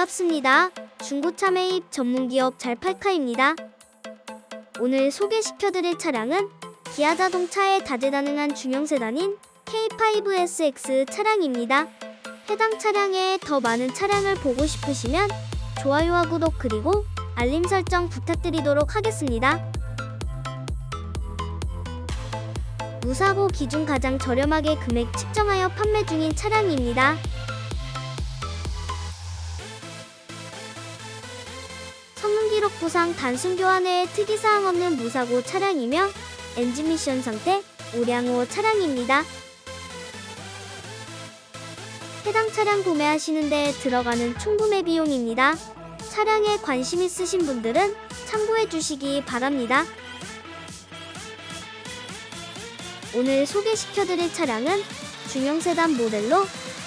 반갑습니다. 중고차 매입 전문기업 잘팔카입니다. 오늘 소개시켜드릴 차량은 기아 자동차의 다재다능한 중형 세단인 K5SX 차량입니다. 해당 차량에 더 많은 차량을 보고 싶으시면 좋아요와 구독 그리고 알림 설정 부탁드리도록 하겠습니다. 무사고 기준 가장 저렴하게 금액 측정하여 판매 중인 차량입니다. 성능 기록 부상 단순 교환에 특이사항 없는 무사고 차량이며 엔진 미션 상태 우량호 차량입니다. 해당 차량 구매하시는데 들어가는 총 구매 비용입니다. 차량에 관심 있으신 분들은 참고해 주시기 바랍니다. 오늘 소개시켜드릴 차량은 중형 세단 모델로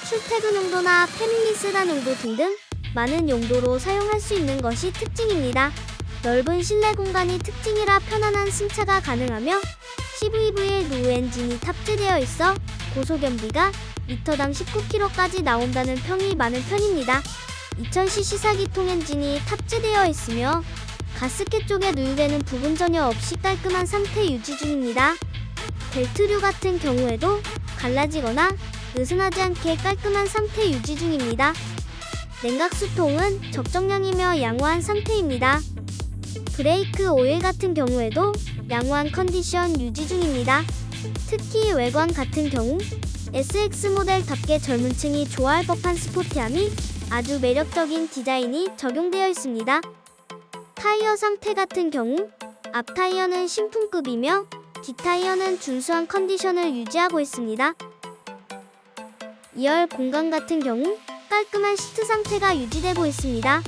출퇴근 용도나 패밀리 세단 용도 등등 많은 용도로 사용할 수 있는 것이 특징입니다. 넓은 실내 공간이 특징이라 편안한 승차가 가능하며 CVV의 노 엔진이 탑재되어 있어 고속연비가 리터당 19km까지 나온다는 평이 많은 편입니다. 2000cc 사기통 엔진이 탑재되어 있으며 가스켓 쪽에 누유되는 부분 전혀 없이 깔끔한 상태 유지 중입니다. 벨트류 같은 경우에도 갈라지거나 느슨하지 않게 깔끔한 상태 유지 중입니다. 냉각 수통은 적정량이며 양호한 상태입니다. 브레이크 오일 같은 경우에도 양호한 컨디션 유지 중입니다. 특히 외관 같은 경우 SX 모델답게 젊은 층이 좋아할 법한 스포티함이 아주 매력적인 디자인이 적용되어 있습니다. 타이어 상태 같은 경우 앞 타이어는 신품급이며 뒷 타이어는 준수한 컨디션을 유지하고 있습니다. 2열 공간 같은 경우 깔끔한 시트 상태가 유지되고 있습니다.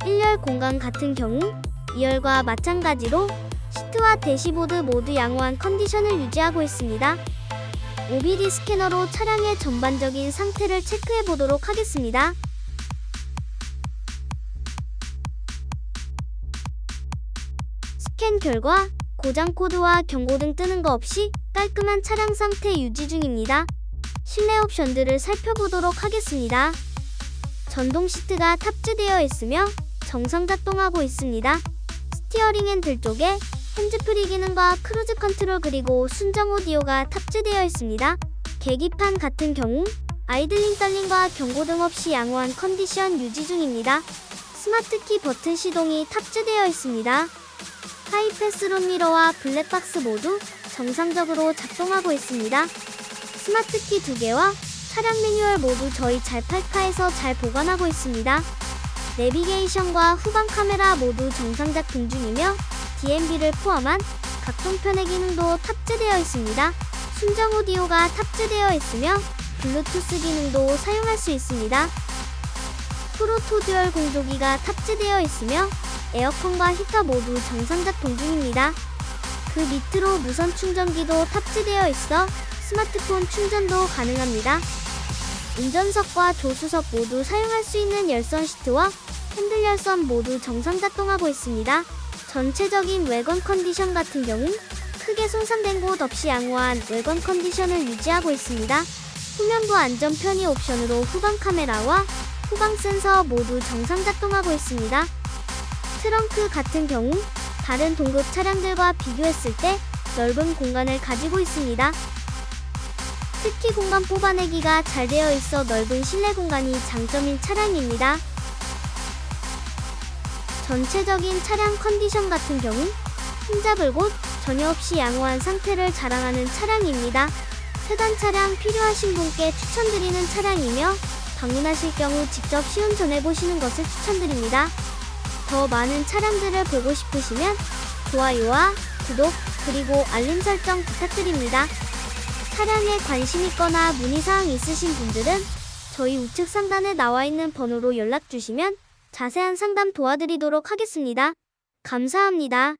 1열 공간 같은 경우 2열과 마찬가지로 시트와 대시보드 모두 양호한 컨디션을 유지하고 있습니다. OBD 스캐너로 차량의 전반적인 상태를 체크해 보도록 하겠습니다. 스캔 결과 고장 코드와 경고등 뜨는 거 없이 깔끔한 차량 상태 유지 중입니다. 실내 옵션들을 살펴보도록 하겠습니다. 전동 시트가 탑재되어 있으며 정상 작동하고 있습니다. 스티어링 핸들 쪽에 핸즈프리 기능과 크루즈 컨트롤 그리고 순정 오디오가 탑재되어 있습니다. 계기판 같은 경우 아이들링 떨림과 경고 등 없이 양호한 컨디션 유지 중입니다. 스마트키 버튼 시동이 탑재되어 있습니다. 하이패스룸 미러와 블랙박스 모두 정상적으로 작동하고 있습니다. 스마트키 두 개와 차량 매뉴얼 모두 저희 잘팔카에서 잘 보관하고 있습니다. 내비게이션과 후방 카메라 모두 정상 작동 중이며 DMB를 포함한 각종 편의 기능도 탑재되어 있습니다. 순정 오디오가 탑재되어 있으며 블루투스 기능도 사용할 수 있습니다. 프로토 듀얼 공조기가 탑재되어 있으며 에어컨과 히터 모두 정상 작동 중입니다. 그 밑으로 무선 충전기도 탑재되어 있어 스마트폰 충전도 가능합니다. 운전석과 조수석 모두 사용할 수 있는 열선 시트와 핸들 열선 모두 정상 작동하고 있습니다. 전체적인 외관 컨디션 같은 경우 크게 손상된 곳 없이 양호한 외관 컨디션을 유지하고 있습니다. 후면부 안전 편의 옵션으로 후방 카메라와 후방 센서 모두 정상 작동하고 있습니다. 트렁크 같은 경우 다른 동급 차량들과 비교했을 때 넓은 공간을 가지고 있습니다. 특히 공간 뽑아내기가 잘 되어 있어 넓은 실내 공간이 장점인 차량입니다. 전체적인 차량 컨디션 같은 경우 흠잡을 곳 전혀 없이 양호한 상태를 자랑하는 차량입니다. 세단 차량 필요하신 분께 추천드리는 차량이며 방문하실 경우 직접 시운전해 보시는 것을 추천드립니다. 더 많은 차량들을 보고 싶으시면 좋아요와 구독 그리고 알림 설정 부탁드립니다. 차량에 관심 있거나 문의사항 있으신 분들은 저희 우측 상단에 나와 있는 번호로 연락 주시면 자세한 상담 도와드리도록 하겠습니다. 감사합니다.